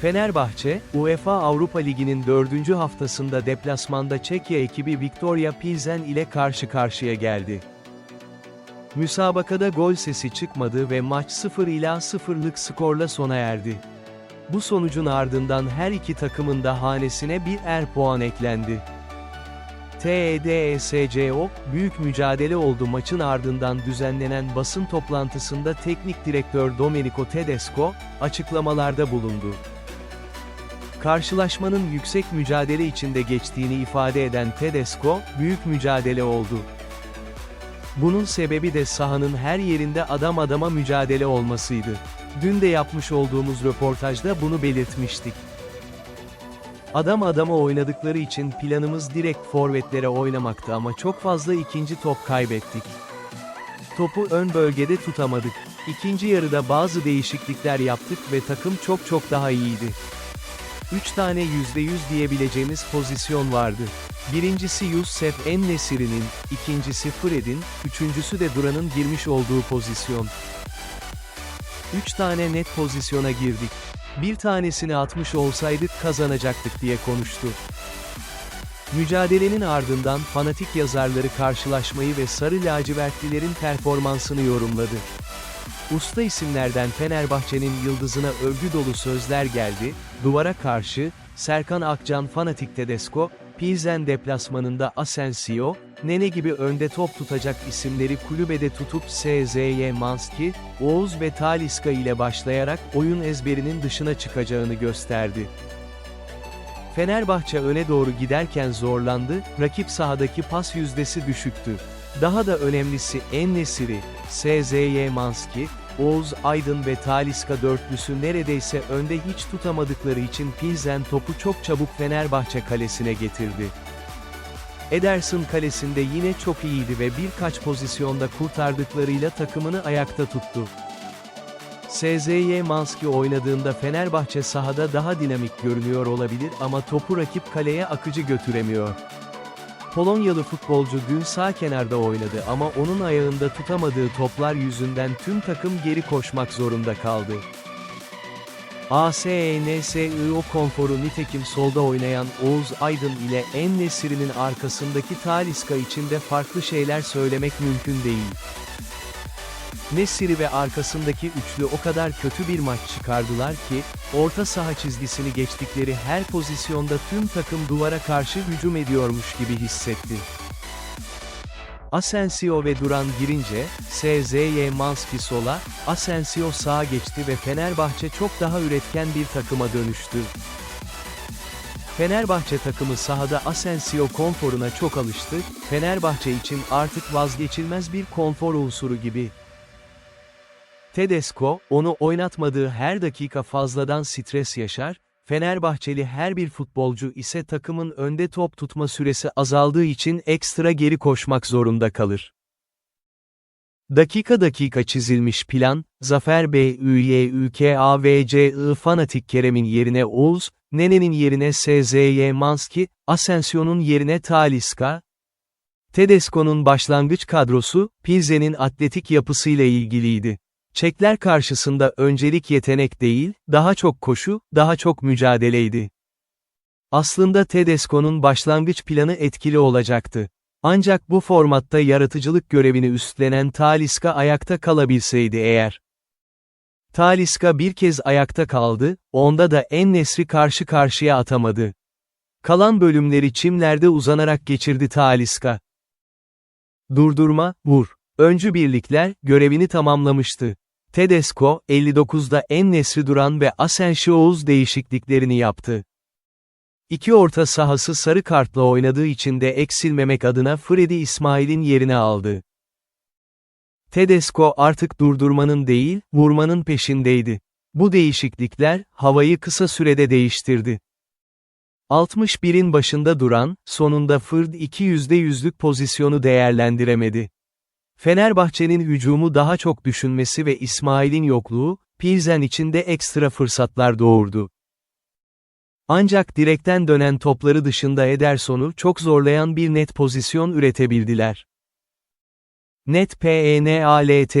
Fenerbahçe, UEFA Avrupa Ligi'nin dördüncü haftasında deplasmanda Çekya ekibi Victoria Pilsen ile karşı karşıya geldi. Müsabakada gol sesi çıkmadı ve maç 0 ila 0'lık skorla sona erdi. Bu sonucun ardından her iki takımın da hanesine bir er puan eklendi. E TEDSCO, büyük mücadele oldu maçın ardından düzenlenen basın toplantısında teknik direktör Domenico Tedesco, açıklamalarda bulundu. Karşılaşmanın yüksek mücadele içinde geçtiğini ifade eden Tedesco, büyük mücadele oldu. Bunun sebebi de sahanın her yerinde adam adama mücadele olmasıydı. Dün de yapmış olduğumuz röportajda bunu belirtmiştik. Adam adama oynadıkları için planımız direkt forvetlere oynamaktı ama çok fazla ikinci top kaybettik. Topu ön bölgede tutamadık. İkinci yarıda bazı değişiklikler yaptık ve takım çok çok daha iyiydi. 3 tane %100 diyebileceğimiz pozisyon vardı. Birincisi Yusuf En-Nesiri'nin, ikincisi Fred'in, üçüncüsü de Duran'ın girmiş olduğu pozisyon. 3 tane net pozisyona girdik. Bir tanesini atmış olsaydık kazanacaktık diye konuştu. Mücadelenin ardından fanatik yazarları karşılaşmayı ve sarı lacivertlilerin performansını yorumladı. Usta isimlerden Fenerbahçe'nin yıldızına övgü dolu sözler geldi, duvara karşı, Serkan Akcan fanatik Tedesco, Pilsen deplasmanında Asensio, Nene gibi önde top tutacak isimleri kulübede tutup SZY Manski, Oğuz ve Taliska ile başlayarak oyun ezberinin dışına çıkacağını gösterdi. Fenerbahçe öne doğru giderken zorlandı, rakip sahadaki pas yüzdesi düşüktü. Daha da önemlisi En-Nesiri, SZY Manski, Oğuz Aydın ve Taliska dörtlüsü neredeyse önde hiç tutamadıkları için Pilsen topu çok çabuk Fenerbahçe kalesine getirdi. Ederson kalesinde yine çok iyiydi ve birkaç pozisyonda kurtardıklarıyla takımını ayakta tuttu. SZY Manski oynadığında Fenerbahçe sahada daha dinamik görünüyor olabilir ama topu rakip kaleye akıcı götüremiyor. Polonyalı futbolcu dün sağ kenarda oynadı ama onun ayağında tutamadığı toplar yüzünden tüm takım geri koşmak zorunda kaldı. ASENSIO konforu nitekim solda oynayan Oğuz Aydın ile En-Nesiri'nin arkasındaki Taliska için de farklı şeyler söylemek mümkün değil. Nesiri ve arkasındaki üçlü o kadar kötü bir maç çıkardılar ki, orta saha çizgisini geçtikleri her pozisyonda tüm takım duvara karşı hücum ediyormuş gibi hissetti. Asensio ve Duran girince, SZY Manski sola, Asensio sağa geçti ve Fenerbahçe çok daha üretken bir takıma dönüştü. Fenerbahçe takımı sahada Asensio konforuna çok alıştı, Fenerbahçe için artık vazgeçilmez bir konfor unsuru gibi. Tedesco, onu oynatmadığı her dakika fazladan stres yaşar, Fenerbahçeli her bir futbolcu ise takımın önde top tutma süresi azaldığı için ekstra geri koşmak zorunda kalır. Dakika dakika çizilmiş plan, Zafer Bey ÜYÜKAVCI Fanatik Kerem'in yerine Oğuz, Nene'nin yerine SZY Manski, Asensio'nun yerine Taliska, Tedesco'nun başlangıç kadrosu, Pilsen'in atletik yapısıyla ilgiliydi. Çekler karşısında öncelik yetenek değil, daha çok koşu, daha çok mücadeleydi. Aslında Tedesco'nun başlangıç planı etkili olacaktı. Ancak bu formatta yaratıcılık görevini üstlenen Taliska ayakta kalabilseydi eğer. Taliska bir kez ayakta kaldı, onda da en nesri karşı karşıya atamadı. Kalan bölümleri çimlerde uzanarak geçirdi Taliska. Durdurma, vur. Öncü birlikler, görevini tamamlamıştı. Tedesco, 59'da en nesri duran ve Asensio Oğuz değişikliklerini yaptı. İki orta sahası sarı kartla oynadığı için de eksilmemek adına Freddy İsmail'in yerine aldı. Tedesco artık durdurmanın değil, vurmanın peşindeydi. Bu değişiklikler, havayı kısa sürede değiştirdi. 61'in başında duran, sonunda Fırd 2 %100'lük pozisyonu değerlendiremedi. Fenerbahçe'nin hücumu daha çok düşünmesi ve İsmail'in yokluğu, Pilsen için de ekstra fırsatlar doğurdu. Ancak direkten dönen topları dışında Ederson'u çok zorlayan bir net pozisyon üretebildiler. Net PENALTIYDI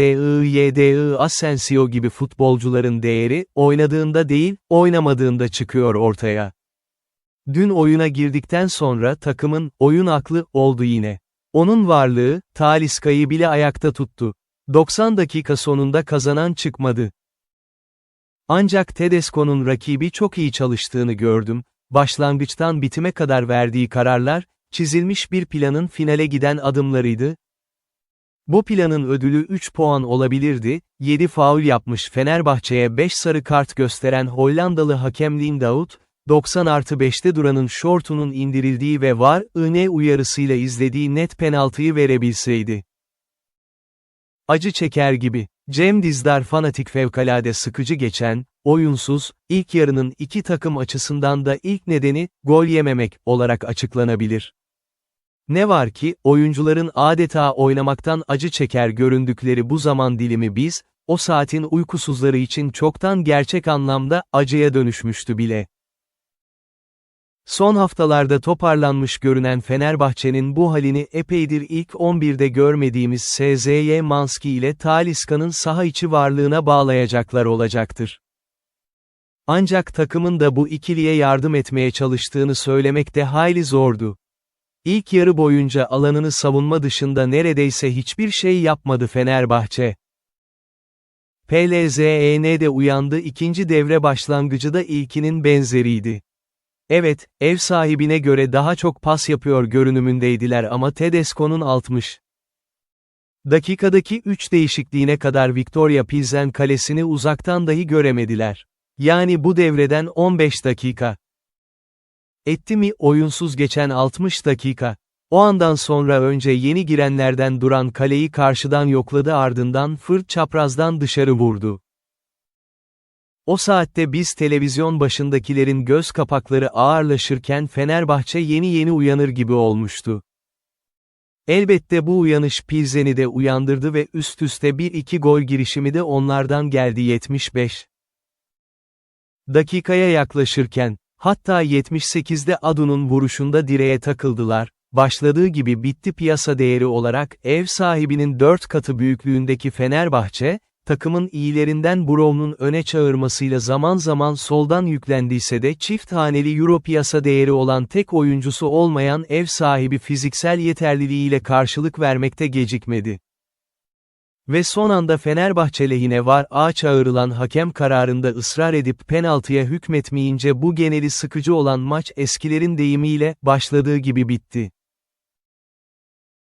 Asensio gibi futbolcuların değeri, oynadığında değil, oynamadığında çıkıyor ortaya. Dün oyuna girdikten sonra takımın, oyun aklı, oldu yine. Onun varlığı, Taliska'yı bile ayakta tuttu. 90 dakika sonunda kazanan çıkmadı. Ancak Tedesco'nun rakibi çok iyi çalıştığını gördüm, başlangıçtan bitime kadar verdiği kararlar, çizilmiş bir planın finale giden adımlarıydı. Bu planın ödülü 3 puan olabilirdi, 7 faul yapmış Fenerbahçe'ye 5 sarı kart gösteren Hollandalı hakem Lindaut, 90 artı 5'te duranın şortunun indirildiği ve var, ıne uyarısıyla izlediği net penaltıyı verebilseydi. Acı çeker gibi. Cem Dizdar fanatik fevkalade sıkıcı geçen, oyunsuz, ilk yarının iki takım açısından da ilk nedeni, gol yememek, olarak açıklanabilir. Ne var ki, oyuncuların adeta oynamaktan acı çeker göründükleri bu zaman dilimi biz, o saatin uykusuzları için çoktan gerçek anlamda, acıya dönüşmüştü bile. Son haftalarda toparlanmış görünen Fenerbahçe'nin bu halini epeydir ilk 11'de görmediğimiz SZY Manski ile Taliska'nın saha içi varlığına bağlayacaklar olacaktır. Ancak takımın da bu ikiliye yardım etmeye çalıştığını söylemek de hayli zordu. İlk yarı boyunca alanını savunma dışında neredeyse hiçbir şey yapmadı Fenerbahçe. PLZEN'de uyandı ikinci devre başlangıcı da ilkinin benzeriydi. Evet, ev sahibine göre daha çok pas yapıyor görünümündeydiler ama Tedesco'nun 60. Dakikadaki 3 değişikliğine kadar Victoria Pilsen kalesini uzaktan dahi göremediler. Yani bu devreden 15 dakika. Etti mi oyunsuz geçen 60 dakika. O andan sonra önce yeni girenlerden duran kaleyi karşıdan yokladı ardından fırt çaprazdan dışarı vurdu. O saatte biz televizyon başındakilerin göz kapakları ağırlaşırken Fenerbahçe yeni yeni uyanır gibi olmuştu. Elbette bu uyanış Pilsen'i de uyandırdı ve üst üste bir iki gol girişimi de onlardan geldi 75. Dakikaya yaklaşırken, hatta 78'de Adu'nun vuruşunda direğe takıldılar, başladığı gibi bitti piyasa değeri olarak ev sahibinin 4 katı büyüklüğündeki Fenerbahçe, takımın iyilerinden Brown'un öne çağırmasıyla zaman zaman soldan yüklendiyse de çift haneli Euro piyasa değeri olan tek oyuncusu olmayan ev sahibi fiziksel yeterliliğiyle karşılık vermekte gecikmedi. Ve son anda Fenerbahçe lehine var A çağrılan hakem kararında ısrar edip penaltıya hükmetmeyince bu geneli sıkıcı olan maç eskilerin deyimiyle başladığı gibi bitti.